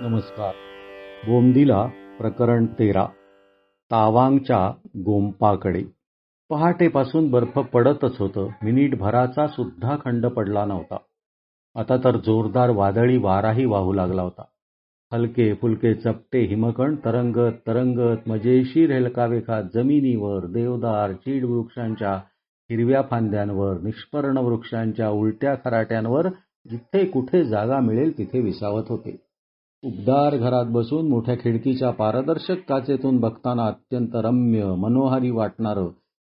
नमस्कार. बोमदिला प्रकरण तेरा. तावांगच्या गोंपाकडे. पहाटेपासून बर्फ पडतच होतं. मिनिटभराचा सुद्धा खंड पडला नव्हता. आता तर जोरदार वादळी वाराही वाहू लागला होता. हलके फुलके चपटे हिमकण तरंगत तरंगत मजेशीर हेलकावेखात जमिनीवर देवदार चीड वृक्षांच्या हिरव्या फांद्यांवर निष्पर्ण वृक्षांच्या उलट्या खराट्यांवर जिथे कुठे जागा मिळेल तिथे विसावत होते. उबदार घरात बसून मोठ्या खिडकीच्या पारदर्शक काचेतून बघताना अत्यंत रम्य मनोहारी वाटणारं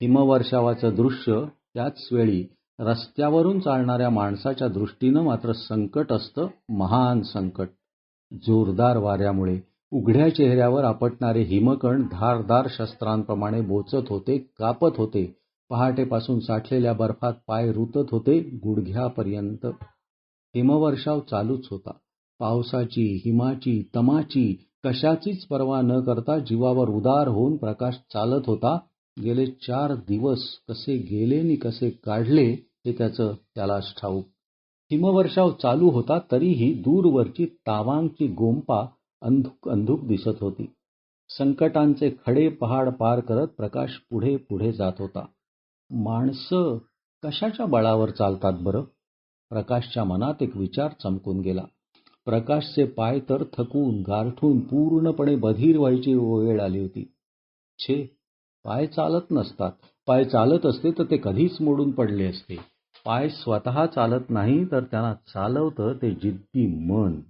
हिमवर्षावाचं दृश्य त्याच वेळी रस्त्यावरून चालणाऱ्या माणसाच्या दृष्टीनं मात्र संकट असतं महान संकट. जोरदार वाऱ्यामुळे उघड्या चेहऱ्यावर आपटणारे हिमकण धारदार शस्त्रांप्रमाणे बोचत होते कापत होते. पहाटेपासून साठलेल्या बर्फात पाय रुतत होते गुडघ्यापर्यंत. हिमवर्षाव चालूच होता. पावसाची हिमाची तमाची कशाचीच पर्वा न करता जीवावर उदार होऊन प्रकाश चालत होता. गेले चार दिवस कसे गेले नि कसे काढले हे त्याचं त्यालाच ठाऊक. हिमवर्षाव चालू होता तरीही दूरवरची तावांगची गोंपा अंधुक अंधुक दिसत होती. संकटांचे खडे पहाड पार करत प्रकाश पुढे पुढे जात होता. माणसं कशाच्या बळावर चालतात बरं? प्रकाशच्या मनात एक विचार चमकून गेला. प्रकाशचे पाय तर थकून गारठून पूर्णपणे बधीर व्हायची वेळ आली होती. छे पाय चालत नसतात. पाय चालत असते तर ते कधीच मोडून पडले असते. पाय स्वतः चालत नाही तर त्यांना चालवतं ते जिद्दी मन.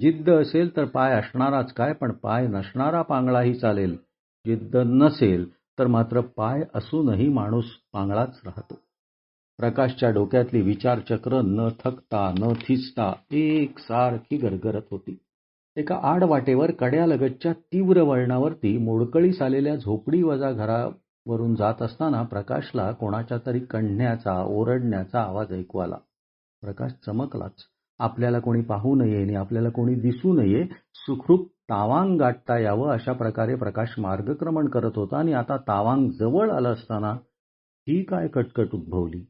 जिद्द असेल तर पाय असणाराच काय पण पाय नसणारा पांगळाही चालेल. जिद्द नसेल तर मात्र पाय असूनही माणूस पांगळाच राहतो. प्रकाशच्या डोक्यातली विचारचक्र न थकता न थिजता एकसारखी गरगरत होती. एका आडवाटेवर कड्यालगतच्या तीव्र वळणावरती मोडकळीस आलेल्या झोपडी वजा घरावरून जात असताना प्रकाशला कोणाच्या तरी कणण्याचा ओरडण्याचा आवाज ऐकू आला. प्रकाश चमकलाच. आपल्याला कोणी पाहू नये आणि आपल्याला कोणी दिसू नये सुखरूप तावांग गाठता यावं अशा प्रकारे प्रकाश मार्गक्रमण करत होता आणि आता तावांग जवळ आलं असताना ही काय कटकट उद्भवली?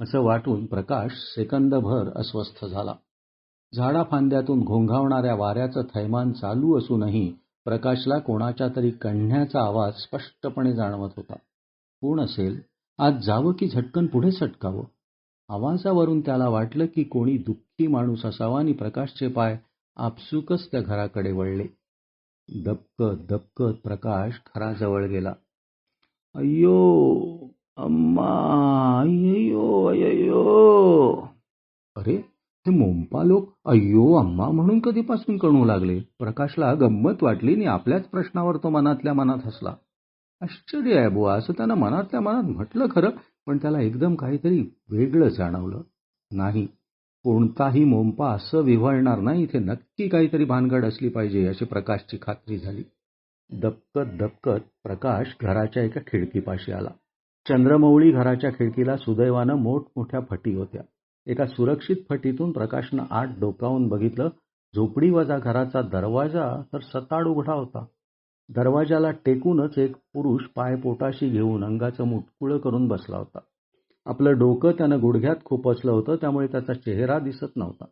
असं वाटून प्रकाश सेकंदभर अस्वस्थ झाला. झाडाफांद्यातून घोंघावणाऱ्या वाऱ्याचं थैमान चालू असूनही प्रकाशला कोणाच्या तरी कण्ह्याचा आवाज स्पष्टपणे जाणवत होता. कोण असेल? आज जावं की झटकन पुढे सटकावं आवाजावरून त्याला वाटलं की कोणी दुःखी माणूस असावा आणि प्रकाशचे पाय आपसुकच त्या घराकडे वळले. दबकत दबकत प्रकाश घराजवळ गेला. अय्यो! अम्मा अय्यो अय्यो अरे हे मोंपा लोक अय्यो अम्मा म्हणून कधीपासून कणू लागले? प्रकाशला गंमत वाटली आणि आपल्याच प्रश्नावर तो मनातल्या मनात हसला. आश्चर्य आहे बुवा असं त्यानं मनातल्या मनात म्हटलं खरं पण त्याला एकदम काहीतरी वेगळं जाणवलं. नाही कोणताही मोंपा असं विव्हळणार नाही इथे नक्की काहीतरी भानगड असली पाहिजे अशी प्रकाशची खात्री झाली. दबकत दबकत प्रकाश घराच्या एका खिडकीपाशी आला. चंद्रमौळी घराच्या खिडकीला सुदैवानं मोठमोठ्या फटी होत्या. एका सुरक्षित फटीतून प्रकाशनं आत डोकावून बघितलं झोपडी वजा घराचा दरवाजा तर सताड उघडा होता. दरवाजाला टेकूनच एक पुरुष पाय पोटाशी घेऊन अंगाचं मुटकुळं करून बसला होता. आपलं डोकं त्यानं गुडघ्यात खुपसलं होतं त्यामुळे त्याचा चेहरा दिसत नव्हता.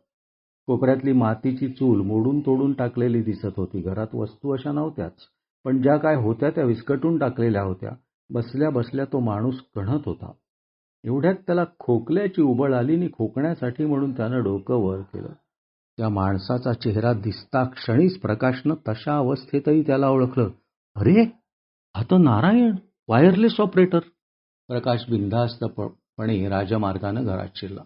कोपऱ्यातली मातीची चूल मोडून तोडून टाकलेली दिसत होती. घरात वस्तू अशा नव्हत्याच पण ज्या काय होत्या त्या विस्कटून टाकलेल्या होत्या. बसल्या बसल्या तो माणूस कणत होता. एवढ्यात त्याला खोकल्याची उबळ आली आणि खोकण्यासाठी म्हणून त्यानं डोकं वर केलं. त्या माणसाचा चेहरा दिसता क्षणीच प्रकाशनं तशा अवस्थेतही त्याला ओळखलं. अरे हा तर नारायण वायरलेस ऑपरेटर. प्रकाश बिनधास्तपणे राजमार्गानं घरात शिरला.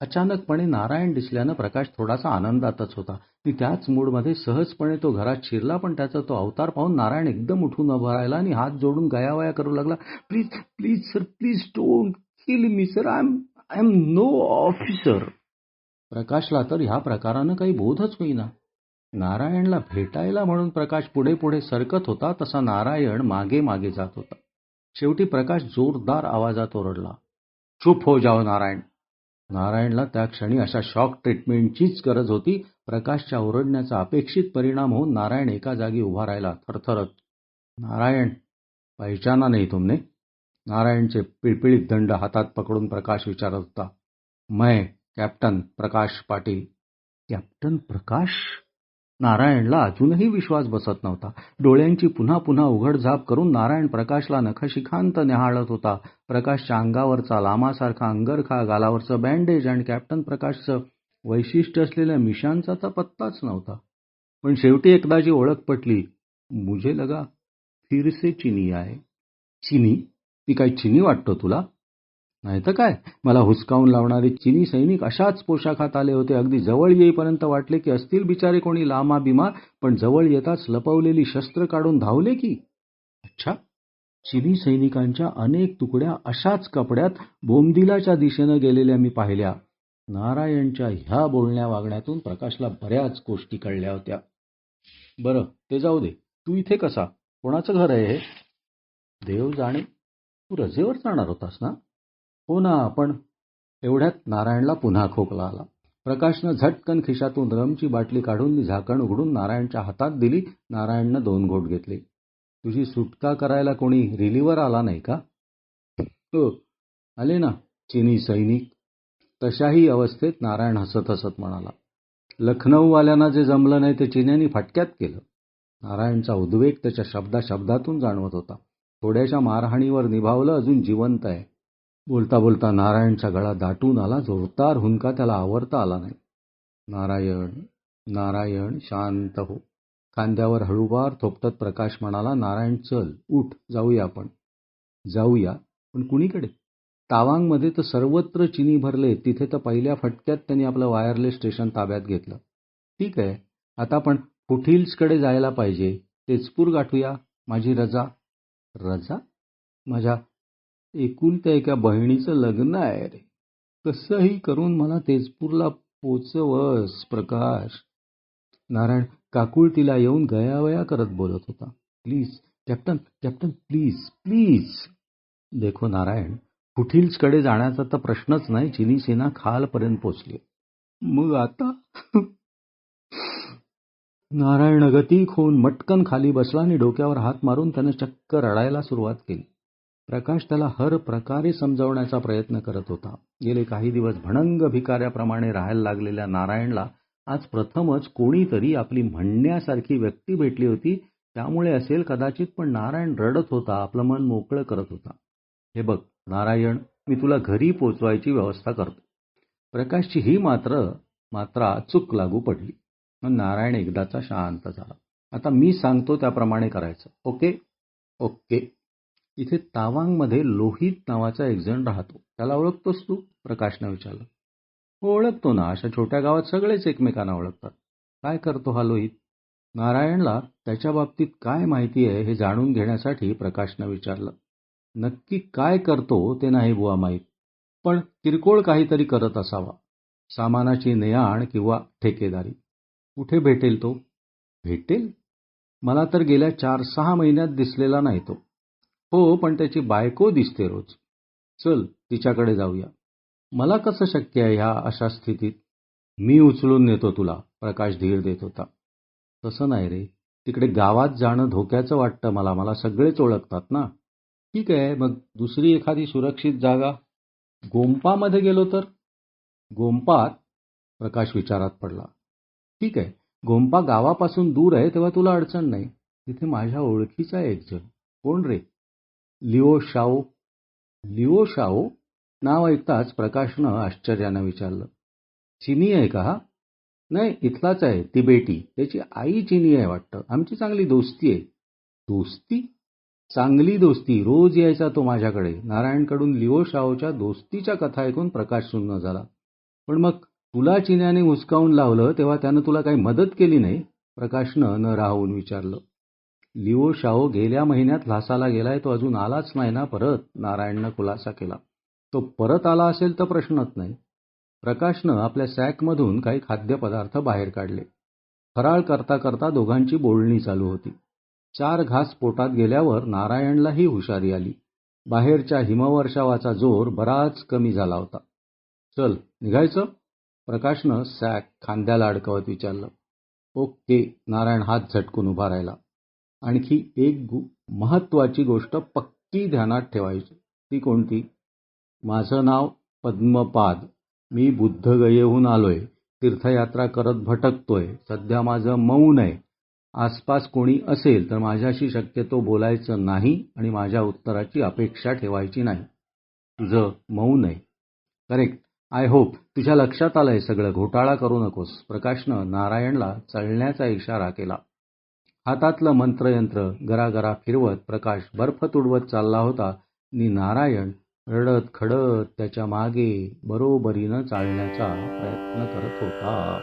अचानकपणे नारायण दिसल्यानं प्रकाश थोडासा आनंदातच होता. मी त्याच मूडमध्ये सहजपणे तो घरात शिरला पण त्याचा तो अवतार पाहून नारायण एकदम उठून उभा राहिला आणि हात जोडून गयावया करू लागला. Please please sir please don't kill me sir I am I am no officer. प्रकाशला तर ह्या प्रकारानं काही बोधच होईना. नारायणला भेटायला म्हणून प्रकाश पुढे पुढे सरकत होता तसा नारायण मागे मागे जात होता. शेवटी प्रकाश जोरदार आवाजात ओरडला. चुप हो जाओ नारायण नारायणला त्या क्षणी अशा शॉक ट्रीटमेंटचीच गरज होती. प्रकाशच्या ओरडण्याचा अपेक्षित परिणाम होऊन नारायण एका जागी उभा राहिला थरथरत. नारायण पहिचाना नाही तुमने? नारायणचे पिळपिळीत दंड हातात पकडून प्रकाश विचारत होता. मैं कॅप्टन प्रकाश पाटील. कॅप्टन प्रकाश? नारायणला अजूनही विश्वास बसत नव्हता. डोळ्यांची पुन्हा पुन्हा उघडझाप करून नारायण प्रकाशला नखशिखांत निहाळत होता. प्रकाशच्या अंगावरचा लामासारखा अंगरखा गालावरचं बँडेज आणि कॅप्टन प्रकाशचं वैशिष्ट्य असलेल्या मिशांचा तर पत्ताच नव्हता. पण शेवटी एकदाची ओळख पटली मुझे लगा फिरसे चिनी आहे. चिनी? ती काय चिनी वाटतो तुला? नाही तर काय? मला हुसकावून लावणारे चिनी सैनिक अशाच पोशाखात आले होते. अगदी जवळ येईपर्यंत वाटले की असतील बिचारे कोणी लामा बिमा पण जवळ येताच लपवलेली शस्त्र काढून धावले की? अच्छा. चिनी सैनिकांच्या अनेक तुकड्या अशाच कपड्यात बोमदिलाच्या दिशेनं गेलेल्या मी पाहिल्या. नारायणच्या ह्या बोलण्या वागण्यातून प्रकाशला बऱ्याच गोष्टी कळल्या होत्या. बरं ते जाऊ दे. तू इथे कसा? कोणाचं घर आहे हे? देव जाणे. तू रजेवर जाणार होतास ना? हो ना पण एवढ्यात नारायणला पुन्हा खोकला आला. प्रकाशनं झटकन खिशातून रमची बाटली काढून झाकण उघडून नारायणच्या हातात दिली. नारायणनं दोन घोट घेतले. तुझी सुटका करायला कोणी रिलीवर आला नाही का? हो. आले ना चिनी सैनिक. तशाही अवस्थेत नारायण हसत हसत म्हणाला. लखनौवाल्यांना जे जमलं नाही ते चिन्यांनी फटक्यात केलं. नारायणचा उद्वेग त्याच्या शब्दा शब्दातून जाणवत होता. थोड्याशा मारहाणीवर निभावलं अजून जिवंत आहे. बोलता बोलता नारायणचा गळा दाटून आला. जोरदार हुंका त्याला आवरता आला नाही. नारायण नारायण शांत हो. खांद्यावर हळूवार थोपटत प्रकाश म्हणाला नारायण चल उठ जाऊया आपण. जाऊया? पण कुणीकडे? तावांगमध्ये तर सर्वत्र चिनी भरले. तिथे तर पहिल्या फटक्यात त्यांनी आपलं वायरलेस स्टेशन ताब्यात घेतलं. ठीक आहे. आता आपण फुटहिल्सकडे जायला पाहिजे. तेजपूर गाठूया. माझी रजा. रजा? माझ्या एकुलत्या एका बहिणीचं लग्न आहे रे. कसंही करून मला तेजपूरला पोचवस प्रकाश. नारायण काकुळतीला येऊन गयावया करत बोलत होता. Please captain captain please please. देखो नारायण फुटिल्सकडे जाण्याचा तर प्रश्नच नाही चिनी सेना खालपर्यंत पोचली. मग आता? नारायण गतीक होऊन मटकन खाली बसला आणि डोक्यावर हात मारून त्याने चक्क रडायला सुरुवात केली. प्रकाश त्याला हर प्रकारे समजावण्याचा प्रयत्न करत होता. गेले काही दिवस भणंग भिकाऱ्याप्रमाणे राहायला लागलेल्या नारायणला आज प्रथमच कोणीतरी आपली म्हणण्यासारखी व्यक्ती भेटली होती. त्यामुळे असेल कदाचित पण नारायण रडत होता आपलं मन मोकळं करत होता. हे बघ नारायण मी तुला घरी पोचवायची व्यवस्था करतो. प्रकाशची ही मात्र मात्रा चूक लागू पडली. मग नारायण एकदाचा शांत झाला. आता मी सांगतो त्याप्रमाणे करायचं. ओके? ओके. इथे तावांगमध्ये लोहित नावाचा एक जण राहतो. त्याला ओळखतोस तू? प्रकाशनं विचारलं. हो ओळखतो ना. अशा छोट्या गावात सगळेच एकमेकांना ओळखतात. काय करतो हा लोहित? नारायणला त्याच्या बाबतीत काय माहिती आहे हे जाणून घेण्यासाठी प्रकाशनं विचारलं. नक्की काय करतो ते नाही बुवा माहीत. पण किरकोळ काहीतरी करत असावा. सामानाची नेआण किंवा ठेकेदारी. कुठे भेटेल तो? भेटेल? मला तर गेल्या चार सहा महिन्यात दिसलेला नाही तो. हो पण त्याची बायको दिसते रोज. चल तिच्याकडे जाऊया. मला कसं शक्य आहे ह्या अशा स्थितीत? मी उचलून नेतो तुला प्रकाश धीर देत होता. तसं नाही रे. तिकडे गावात जाणं धोक्याचं वाटतं मला. मला सगळेच ओळखतात ना. ठीक आहे मग दुसरी एखादी सुरक्षित जागा? गोंपामध्ये गेलो तर? गोंपात? प्रकाश विचारात पडला. ठीक आहे गोंपा गावापासून दूर आहे तेव्हा तुला अडचण नाही. तिथे माझ्या ओळखीचा एक जण. कोण रे? Leo Shao. लिओ शाओ नाव ऐकताच प्रकाशनं आश्चर्यानं विचारलं. चिनी आहे का हा? नाही इथलाच आहे तिबेटी. त्याची आई चिनी आहे वाटतं. आमची चांगली दोस्ती आहे. दोस्ती? चांगली दोस्ती. रोज यायचा तो माझ्याकडे. नारायणकडून लिओ शाओच्या दोस्तीच्या कथा ऐकून प्रकाश सुन्न झाला. पण मग तुला चिन्याने हुसकावून लावलं तेव्हा त्यानं तुला काही मदत केली नाही? प्रकाशनं न राहून विचारलं. लिओ शाओ गेल्या महिन्यात ल्हासाला गेलाय तो अजून आलाच नाही ना परत? नारायणनं खुलासा केला. तो परत आला असेल तर प्रश्नच नाही. प्रकाशनं आपल्या सॅकमधून काही खाद्यपदार्थ बाहेर काढले. फराळ करता करता दोघांची बोलणी चालू होती. चार घास पोटात गेल्यावर नारायणलाही हुशारी आली. बाहेरच्या हिमवर्षावाचा जोर बराच कमी झाला होता. चल निघायचं? प्रकाशनं सॅक खांद्याला अडकवत विचारलं. ओके नारायण हात झटकून उभा राहिला. आणखी एक महत्वाची गोष्ट पक्की ध्यानात ठेवायची. ती कोणती? माझं नाव पद्मपाद. मी बुद्धगयेहून आलोय. तीर्थयात्रा करत भटकतोय. सध्या माझं मौन आहे. आसपास कोणी असेल तर माझ्याशी शक्यतो बोलायचं नाही आणि माझ्या उत्तराची अपेक्षा ठेवायची नाही. तुझं मौन आहे. करेक्ट. आय होप तुझ्या लक्षात आलंय सगळं. घोटाळा करू नकोस. प्रकाशनं नारायणला चळण्याचा इशारा केला. हातातलं मंत्रयंत्र गरागरा फिरवत प्रकाश बर्फ तुडवत चालला होता. नि नारायण रडत खडत त्याच्यामागे बरोबरीनं चालण्याचा प्रयत्न करत होता.